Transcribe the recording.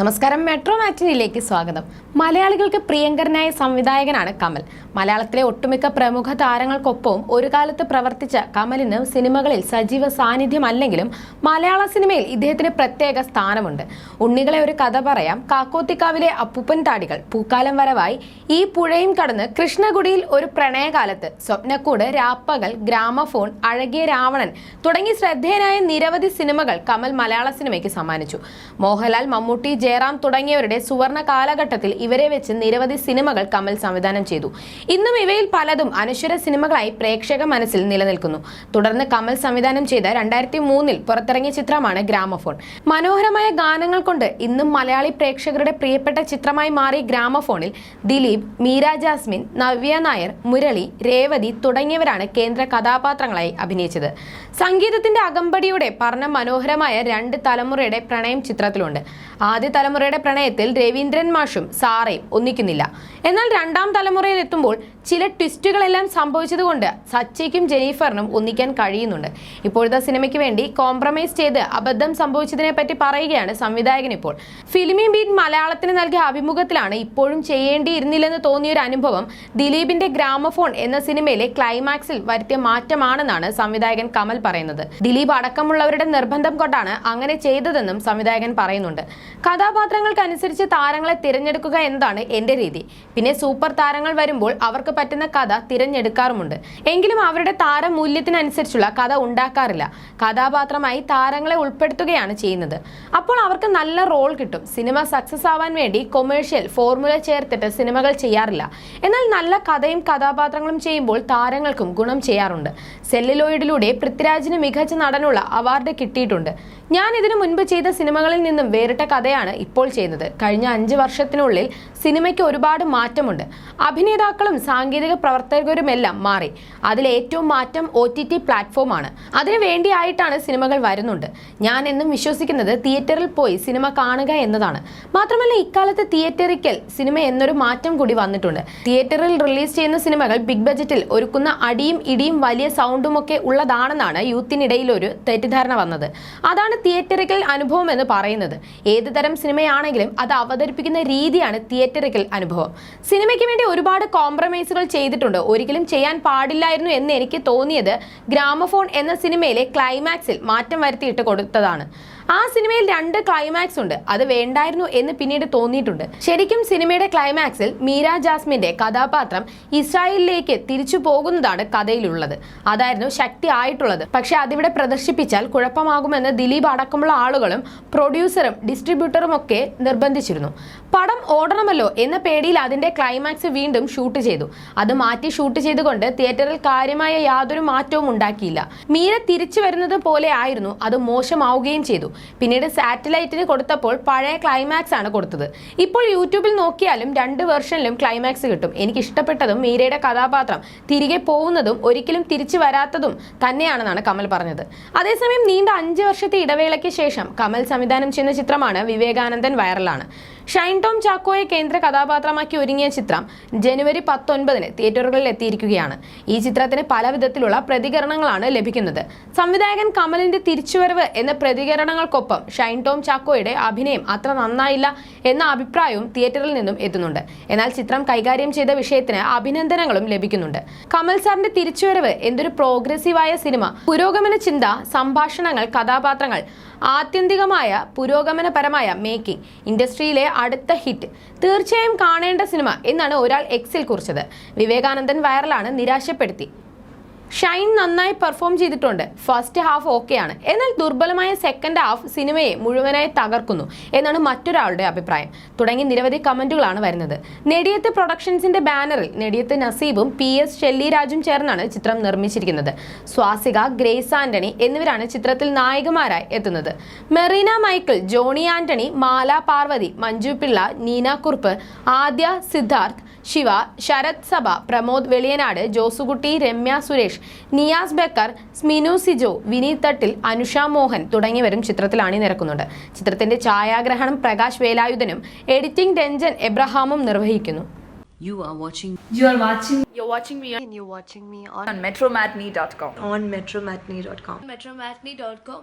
നമസ്കാരം മെട്രോ മാറ്റിനിയിലേക്ക് സ്വാഗതം. മലയാളികൾക്ക് പ്രിയങ്കരനായ സംവിധായകനാണ് കമൽ. മലയാളത്തിലെ ഒട്ടുമിക്ക പ്രമുഖ താരങ്ങൾക്കൊപ്പവും ഒരു കാലത്ത് പ്രവർത്തിച്ച കമലിന് സിനിമകളിൽ സജീവ സാന്നിധ്യമല്ലെങ്കിലും മലയാള സിനിമയിൽ ഇദ്ദേഹത്തിന് പ്രത്യേക സ്ഥാനമുണ്ട്. ഉണ്ണികളെ ഒരു കഥ പറയാം. കാക്കോത്തിക്കാവിലെ അപ്പൂപ്പൻ താടികൾ പൂക്കാലം വരവായി ഈ പുഴയും കടന്ന് കൃഷ്ണകുടിയിൽ ഒരു പ്രണയകാലത്ത് സ്വപ്നക്കൂട് രാപ്പകൽ ഗ്രാമഫോൺ അഴകിയ രാവണൻ തുടങ്ങി ശ്രദ്ധേയനായ നിരവധി സിനിമകൾ കമൽ മലയാള സിനിമയ്ക്ക് സമ്മാനിച്ചു. മോഹൻലാൽ മമ്മൂട്ടി ജയറാം തുടങ്ങിയവരുടെ സുവർണ കാലഘട്ടത്തിൽ ഇവരെ വെച്ച് നിരവധി സിനിമകൾ കമൽ സംവിധാനം ചെയ്തു. ഇന്നും ഇവയിൽ പലതും അനശ്വര സിനിമകളായി പ്രേക്ഷക മനസ്സിൽ നിലനിൽക്കുന്നു. തുടർന്ന് കമൽ സംവിധാനം ചെയ്ത രണ്ടായിരത്തി മൂന്നിൽ പുറത്തിറങ്ങിയ ചിത്രമാണ് ഗ്രാമഫോൺ. മനോഹരമായ ഗാനങ്ങൾ കൊണ്ട് ഇന്നും മലയാളി പ്രേക്ഷകരുടെ പ്രിയപ്പെട്ട ചിത്രമായി മാറി ഗ്രാമഫോണിൽ ദിലീപ് മീര ജാസ്മിൻ നവ്യ നായർ മുരളി രേവതി തുടങ്ങിയവരാണ് കേന്ദ്ര കഥാപാത്രങ്ങളായി അഭിനയിച്ചത്. സംഗീതത്തിന്റെ അകമ്പടിയുടെ പറഞ്ഞ മനോഹരമായ രണ്ട് തലമുറയുടെ പ്രണയം ചിത്രത്തിലുണ്ട്. ആദ്യ തലമുറയുടെ പ്രണയത്തിൽ രവീന്ദ്രൻ മാഷും സാറയും ഒന്നിക്കുന്നില്ല. എന്നാൽ രണ്ടാം തലമുറയിൽ എത്തുമ്പോൾ ചില ട്വിസ്റ്റുകളെല്ലാം സംഭവിച്ചതുകൊണ്ട് സച്ചിക്കും ജെനീഫറിനും ഒന്നിക്കാൻ കഴിയുന്നുണ്ട്. ഇപ്പോഴത്തെ സിനിമയ്ക്ക് വേണ്ടി കോംപ്രമൈസ് ചെയ്ത് അബദ്ധം സംഭവിച്ചതിനെ പറ്റി പറയുകയാണ് സംവിധായകൻ ഇപ്പോൾ ഫിലിമി ബീറ്റ് മലയാളത്തിന് നൽകിയ അഭിമുഖത്തിലാണ് ഇപ്പോഴും ചെയ്യേണ്ടിയിരുന്നില്ലെന്ന് തോന്നിയൊരു അനുഭവം ദിലീപിന്റെ ഗ്രാമഫോൺ എന്ന സിനിമയിലെ ക്ലൈമാക്സിൽ വരുത്തിയ മാറ്റമാണെന്നാണ് സംവിധായകൻ കമൽ പറയുന്നത്. ദിലീപ് അടക്കമുള്ളവരുടെ നിർബന്ധം കൊണ്ടാണ് അങ്ങനെ ചെയ്തതെന്നും സംവിധായകൻ പറയുന്നുണ്ട്. കഥാപാത്രങ്ങൾക്കനുസരിച്ച് താരങ്ങളെ തിരഞ്ഞെടുക്കുക എന്നതാണ് എന്റെ രീതി. പിന്നെ സൂപ്പർ താരങ്ങൾ വരുമ്പോൾ അവർക്ക് പറ്റുന്ന കഥ തിരഞ്ഞെടുക്കാറുമുണ്ട്. എങ്കിലും അവരുടെ താരമൂല്യത്തിനനുസരിച്ചുള്ള കഥ ഉണ്ടാക്കാറില്ല. കഥാപാത്രമായി താരങ്ങളെ ഉൾപ്പെടുത്തുകയാണ് ചെയ്യുന്നത്. അപ്പോൾ അവർക്ക് നല്ല റോൾ കിട്ടും. സിനിമ സക്സസ് ആവാൻ വേണ്ടി കൊമേഴ്ഷ്യൽ ഫോർമുല ചേർത്തിട്ട് സിനിമകൾ ചെയ്യാറില്ല. എന്നാൽ നല്ല കഥയും കഥാപാത്രങ്ങളും ചെയ്യുമ്പോൾ താരങ്ങൾക്കും ഗുണം ചെയ്യാറുണ്ട്. സെല്ലിലോയിഡിലൂടെ പൃഥ്വിരാജിന് മികച്ച നടനുള്ള അവാർഡ് കിട്ടിയിട്ടുണ്ട്. ഞാൻ ഇതിനു മുൻപ് ചെയ്ത സിനിമകളിൽ നിന്നും വേറിട്ട കഥയാണ് ഇപ്പോൾ ചെയ്യുന്നത്. കഴിഞ്ഞ അഞ്ച് വർഷത്തിനുള്ളിൽ സിനിമയ്ക്ക് ഒരുപാട് മാറ്റമുണ്ട്. അഭിനേതാക്കളും സാങ്കേതിക പ്രവർത്തകരുമെല്ലാം മാറി. അതിലേറ്റവും മാറ്റം ഒ ടി ടി പ്ലാറ്റ്ഫോമാണ്. അതിനു വേണ്ടിയായിട്ടാണ് സിനിമകൾ വരുന്നുണ്ട്. ഞാൻ എന്നും വിശ്വസിക്കുന്നത് തിയേറ്ററിൽ പോയി സിനിമ കാണുക എന്നതാണ്. മാത്രമല്ല ഇക്കാലത്ത് തിയേറ്ററിക്കൽ സിനിമ എന്നൊരു മാറ്റം കൂടി വന്നിട്ടുണ്ട്. തിയേറ്ററിൽ റിലീസ് ചെയ്യുന്ന സിനിമകൾ ബിഗ് ബജറ്റിൽ ഒരുക്കുന്ന അടിയും ഇടിയും വലിയ സൗണ്ടും ഒക്കെ ഉള്ളതാണെന്നാണ് യൂത്തിനിടയിൽ ഒരു തെറ്റിദ്ധാരണ വന്നത്. അതാണ് തിയേറ്ററിക്കൽ അനുഭവം എന്ന് പറയുന്നത്. ഏത് തരം സിനിമയാണെങ്കിലും അത് അവതരിപ്പിക്കുന്ന രീതിയാണ് തിയേറ്ററിക്കൽ അനുഭവം. സിനിമയ്ക്ക് വേണ്ടി ഒരുപാട് കോംപ്രമൈസുകൾ ചെയ്തിട്ടുണ്ട്. ഒരിക്കലും ചെയ്യാൻ പാടില്ലായിരുന്നു എന്ന് എനിക്ക് തോന്നിയത് ഗ്രാമഫോൺ എന്ന സിനിമയിലെ ക്ലൈമാക്സിൽ മാറ്റം വരുത്തിയിട്ട് കൊടുത്തതാണ്. ആ സിനിമയിൽ രണ്ട് ക്ലൈമാക്സ് ഉണ്ട്. അത് വേണ്ടായിരുന്നു എന്ന് പിന്നീട് തോന്നിയിട്ടുണ്ട്. ശരിക്കും സിനിമയുടെ ക്ലൈമാക്സിൽ മീര ജാസ്മിന്റെ കഥാപാത്രം ഇസ്രായേലിലേക്ക് തിരിച്ചു പോകുന്നതാണ് കഥയിലുള്ളത്. അതായിരുന്നു ശക്തി ആയിട്ടുള്ളത്. പക്ഷെ അതിവിടെ പ്രദർശിപ്പിച്ചാൽ കുഴപ്പമാകുമെന്ന് ദിലീപ് അടക്കമുള്ള ആളുകളും പ്രൊഡ്യൂസറും ഡിസ്ട്രിബ്യൂട്ടറും ഒക്കെ നിർബന്ധിച്ചിരുന്നു. പടം ഓടണമല്ലോ എന്ന പേടിയിൽ അതിന്റെ ക്ലൈമാക്സ് വീണ്ടും ഷൂട്ട് ചെയ്തു. അത് മാറ്റി ഷൂട്ട് ചെയ്തുകൊണ്ട് തിയേറ്ററിൽ കാര്യമായ യാതൊരു മാറ്റവും ഉണ്ടാക്കിയില്ല. മീര തിരിച്ചു വരുന്നത് പോലെ ആയിരുന്നു. അത് മോശമാവുകയും ചെയ്തു. പിന്നീട് സാറ്റലൈറ്റിന് കൊടുത്തപ്പോൾ പഴയ ക്ലൈമാക്സ് ആണ് കൊടുത്തത്. ഇപ്പോൾ യൂട്യൂബിൽ നോക്കിയാലും രണ്ട് വെർഷനിലും ക്ലൈമാക്സ് കിട്ടും. എനിക്ക് ഇഷ്ടപ്പെട്ടതും മീരയുടെ കഥാപാത്രം തിരികെ പോകുന്നതും ഒരിക്കലും തിരിച്ചു വരാത്തതും തന്നെയാണെന്നാണ് കമൽ പറഞ്ഞത്. അതേസമയം നീണ്ട അഞ്ച് വർഷത്തെ ഇടവേളയ്ക്ക് ശേഷം കമൽ സംവിധാനം ചെയ്യുന്ന ചിത്രമാണ് വിവേകാനന്ദൻ വൈറലാണ്. ഷൈൻ ടോം ചാക്കോയെ കേന്ദ്ര കഥാപാത്രമാക്കി ഒരുങ്ങിയ ചിത്രം ജനുവരി പത്തൊൻപതിന് തിയേറ്ററുകളിൽ എത്തിയിരിക്കുകയാണ്. ഈ ചിത്രത്തിന് പല വിധത്തിലുള്ള പ്രതികരണങ്ങളാണ് ലഭിക്കുന്നത്. സംവിധായകൻ കമലിന്റെ തിരിച്ചുവരവ് എന്ന പ്രതികരണങ്ങൾക്കൊപ്പം ഷൈൻ ടോം ചാക്കോയുടെ അഭിനയം അത്ര നന്നായില്ല എന്ന അഭിപ്രായവും തിയേറ്ററിൽ നിന്നും എത്തുന്നുണ്ട്. എന്നാൽ ചിത്രം കൈകാര്യം ചെയ്ത വിഷയത്തിന് അഭിനന്ദനങ്ങളും ലഭിക്കുന്നുണ്ട്. കമൽ സാറിന്റെ തിരിച്ചുവരവ് എന്തൊരു പ്രോഗ്രസീവായ സിനിമ. പുരോഗമന ചിന്ത സംഭാഷണങ്ങൾ കഥാപാത്രങ്ങൾ ആത്യന്തികമായ പുരോഗമനപരമായ മേക്കിംഗ് ഇൻഡസ്ട്രിയിലെ അടുത്ത ഹിറ്റ് തീർച്ചയായും കാണേണ്ട സിനിമ എന്നാണ് ഒരാൾ എക്സിൽ കുറിച്ചത്. വിവേകാനന്ദൻ വൈറലാണ് നിരാശപ്പെടുത്തി. ഷൈൻ നന്നായി പെർഫോം ചെയ്തിട്ടുണ്ട്. ഫസ്റ്റ് ഹാഫ് ഓക്കെയാണ് എന്നാൽ ദുർബലമായ സെക്കൻഡ് ഹാഫ് സിനിമയെ മുഴുവനായി തകർക്കുന്നു എന്നാണ് മറ്റൊരാളുടെ അഭിപ്രായം. തുടങ്ങി നിരവധി കമന്റുകളാണ് വരുന്നത്. നെടിയത്ത് പ്രൊഡക്ഷൻസിന്റെ ബാനറിൽ നെടിയത്ത് നസീബും പി എസ് ഷെല്ലിരാജും ചേർന്നാണ് ചിത്രം നിർമ്മിച്ചിരിക്കുന്നത്. സ്വാസിക ഗ്രേസ് ആന്റണി എന്നിവരാണ് ചിത്രത്തിൽ നായികമാരായി എത്തുന്നത്. മെറീന മൈക്കിൾ ജോണി ആന്റണി മാല പാർവതി മഞ്ജു പിള്ള നീന കുറുപ്പ് ആദ്യ സിദ്ധാർത്ഥ് ശിവ ശരത് സഭ പ്രമോദ് വെളിയനാട് ജോസുകുട്ടി രമ്യ സുരേഷ് നിയാസ് ബക്കർ സ്മിനു സിജോ വിനീത് തട്ടിൽ അനുഷ മോഹൻ തുടങ്ങിയവരും ചിത്രത്തിൽ അണിനിരക്കുന്നുണ്ട് ചിത്രത്തിന്റെ ഛായാഗ്രഹണം പ്രകാശ് വേലായുധനും എഡിറ്റിംഗ് രഞ്ജൻ എബ്രഹാമും നിർവഹിക്കുന്നു You are watching You are watching You're watching me and you're watching me on, on metromatney.com. on metromatney.com. metromatney.com.